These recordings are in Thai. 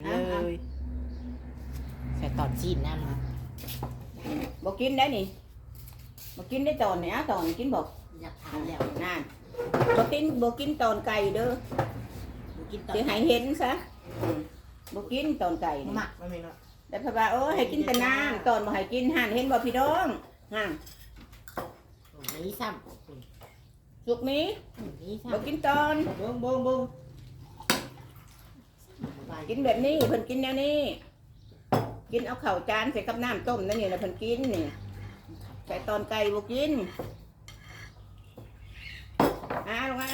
ยใส่ตอนจีนนั่นบอกกินได้นี่บอกกินได้ตอนเนี่ยตอนกินบอกอยากทานแล้วนั่นบอกกินบอกกินตอนไก่เด้อกินตอนจะให้เห็นซะอืมบอกกินตอนไก่นี่หมักไม่มีเนาะแต่พระบาโอ้ให้กินแต่น้ำตอนบ่ให้กินห่านเห็นบ่พี่น้องห่านนี่ซ้สุกนี้ำนี่บ่ซ้ำกินตอนบงบงบง กินแบบนี้เพิ่นกินแนวนี้ กินเอาเข้าจานใส่กับน้ำต้มนั่นนี่แหละเพิ่นกินนี่ใส่ตอนไก่บ่กินอ่าลงมา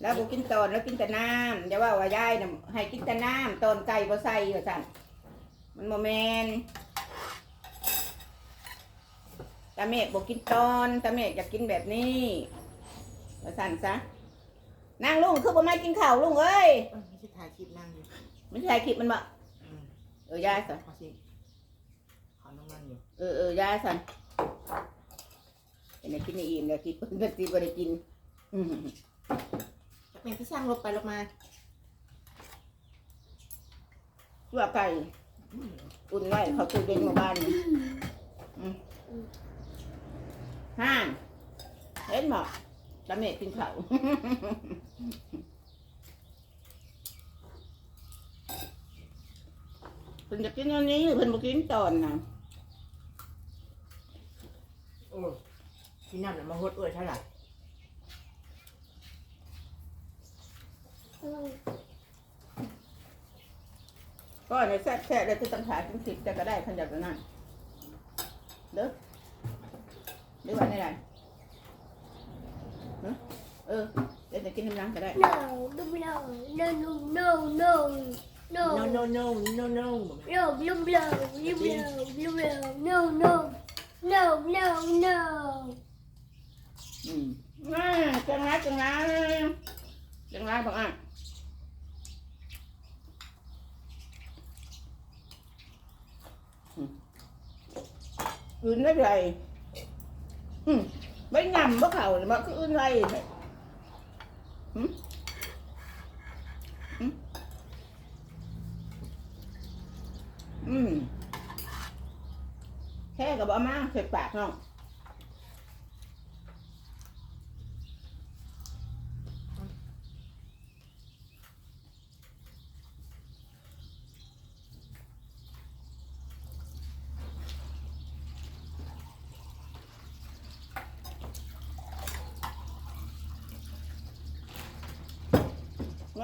แล้วบ่กินตอนแล้วกินแต่น้ำอย่าว่าว่ายายนะให้กินแต่น้ำตอนไก่บ่ใส่ว่าซั่นมันบ่แม่นตาเมฆบ่กินตอนตาเมฆอยากกินแบบนี้ว่าซั่นซะนั่งลุงคือบ่มากินข้าวลุงเอ้ย ไม่ใช่ถ่ายคลิปนั่งอยู่ไม่ใช่คลิปมันบ่อืมเออยายสันขอสิขอน้ำมันอยู่เออเออยายสันเห็นไหมกินในอิ่มเลยกินเพิ่นตีบ่ได้กินอืมจะเป็นที่ช่างลบไปลบมาตัวไก่อุ่นไว้เขาตู้เย็นหมู่บ้านนี่อืมห้างเห็นบ่ตาเมฆกินข้าว เพิ่นจะกินอันนี้เพิ่นบ่กินตอนน่ะโอ้ที่นั่นน่ะมาหดเอ้ยเท่าไหร่ก็ในแซ่บแซ่บได้คือตั้งขาถึงสิบจะก็ได้ขันอยากจะนั่นเด้อหรือว่าในไรเออเดี๋ยวจะกินน้ำล้างก็ได้ No, no, no, no, no, no, no, no, no no no no no no, no, no, no, no, no, no, no, no. อืมน่าจังไรจังไรจังไรบอกอะอื ผ็ดปากน้อง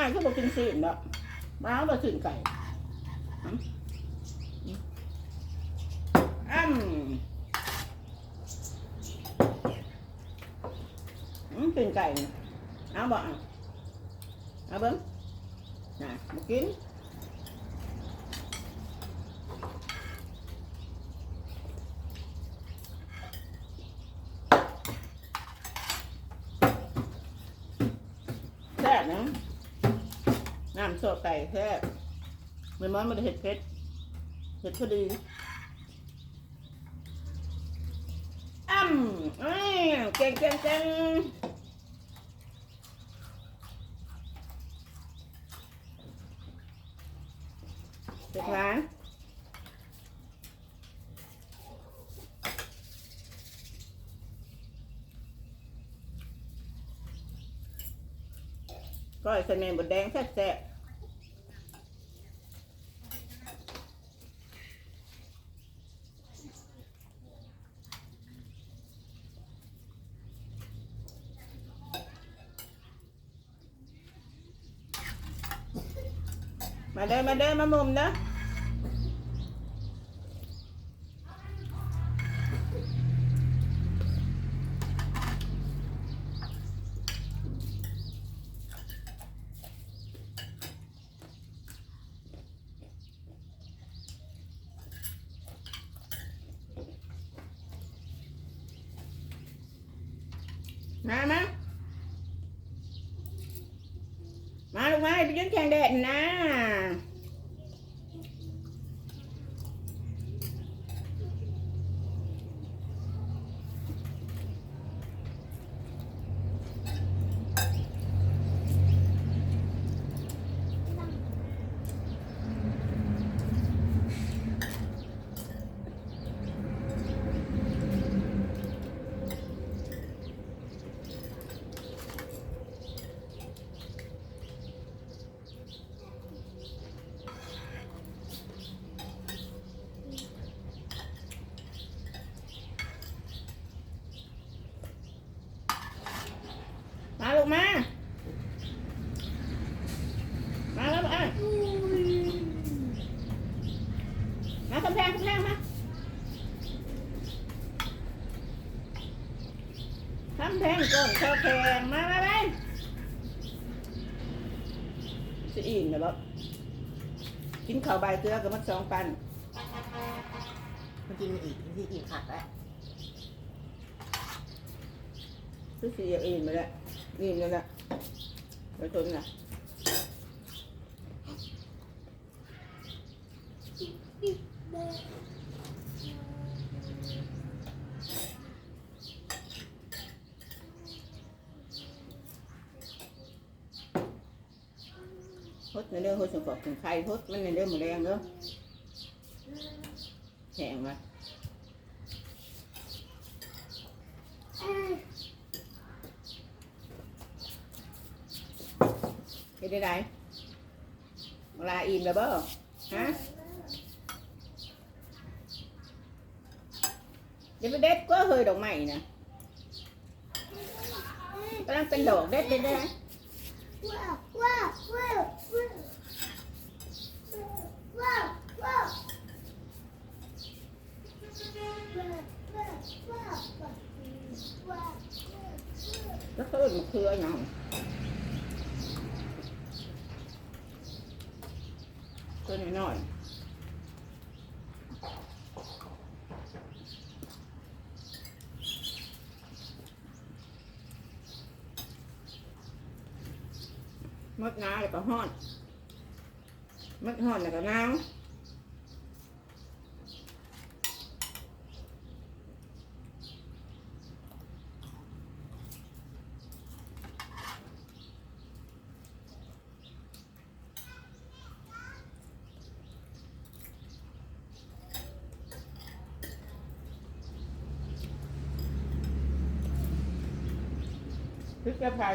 ่านก็บอกกินสีนเนาะมาเอาบะสีนไก่อืม อืมซีนไก่นี่เอาบ่เอาเอาเบิ้งน่ะมากินแซ่บนะน้ำโซไก่แค่ไม่ม้อนไม่ได้เห็ดเผ็ดเห็ดพอดี งเจงเจงเสร็จแล้วก็ใส่เม่บดแดงแซ่บ มาเด้อมาเด้อมามุมเด้อมามามาลูกมาไปยืนแข่งแดดนะ กำแพงกำแพงมา กำแพงก่อนข้าวแพงมามาไปจะอิ่มนะบ่กินข้าวใบเกลือกับมัดสองปันมันกินอีกที่อีกขัดแล้วรู้สึกอยากอิ่มไปแล้วอิ่มแล้วนะไปทนนะ พดในเรื่องพดสมบัติของใครพดมันในเรื่องหมดแรงเด้อแข็งมาเฮ็ดได้ไดเวลาอิ่มแล้วเบ้อฮะเดี๋ยวไปเด็ดก็เฮยดอกไม้นะกำลังเป็นดอกเด็ดเด็ดได้ไหม แล้วก็อื่นมาคืออะไรอย่าตัวน้อยๆมดหนาแล้วก็ห้อนมดห้อนแล้วก็หนาว พ ริกกระเพรา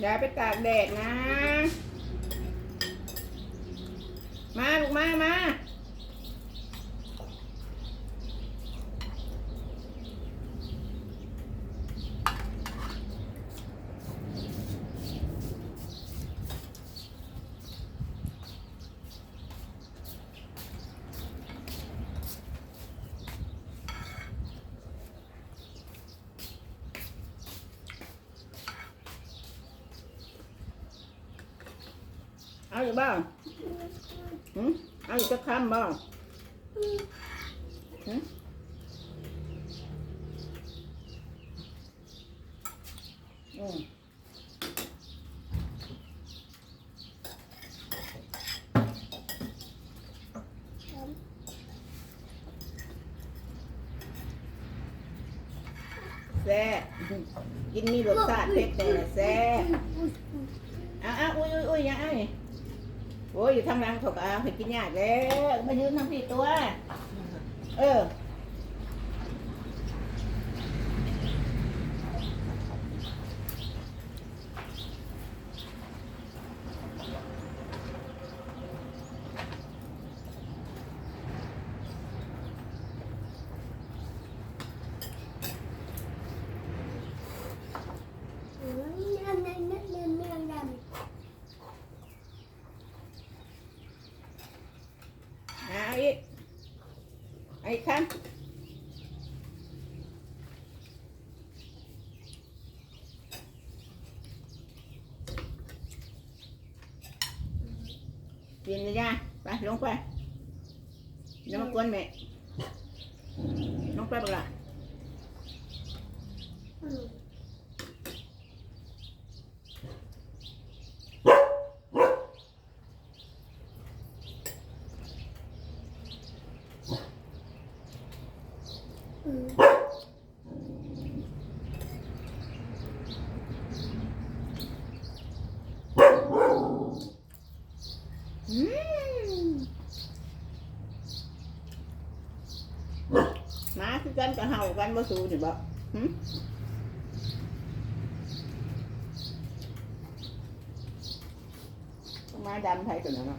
อย่าไปตากแดดนะ มาลูกมา มา เอาอยู่บ้างหืมเอาอยู่จะคำบ้างหืมอืมแซ่กินมีรสชาติเผ็ดแต่แซ่บเอาเอาอุ้ยอุ้ยอุ้ยยังไง โอ้ยอยู่ทางหลังเขาก็เอาให้กินยากแล้วมายืนทำที่ตัว เออ เอาอีก เอาอีกคำกินเลยจ้าไปลงไปเดี๋ยวมากวนแม่ลงไปบ้างละอื Ừ. Má cứ gắn cả hầu gắn bao xu thì bọ Hử? Má đâm thấy tụi nó không?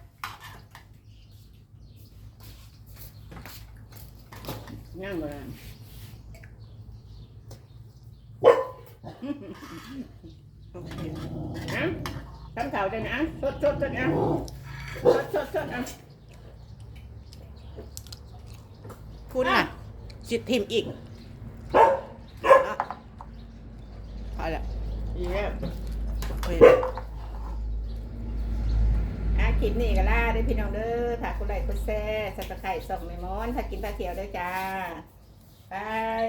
หืมนี่บ้างอืมแยกกินละนึกไปแล้วก็นั่งยุบจะเข่าบ่กินเอะไรนะนั่งบ่ล่ะนะทำเข่าจะนะสดสดสดนะสดสดสดอะคุณน่ะจิตทิมอีกอะพอละอีแล้วโอ้ยอาคลิปนี้ก็ ล่าเด้อพี่น้องเด้อถ้ากดไลคุณแซ่สับสไครต์ส่องไม่มอนถ้ากินตาเขียวเด้อจ้า บาย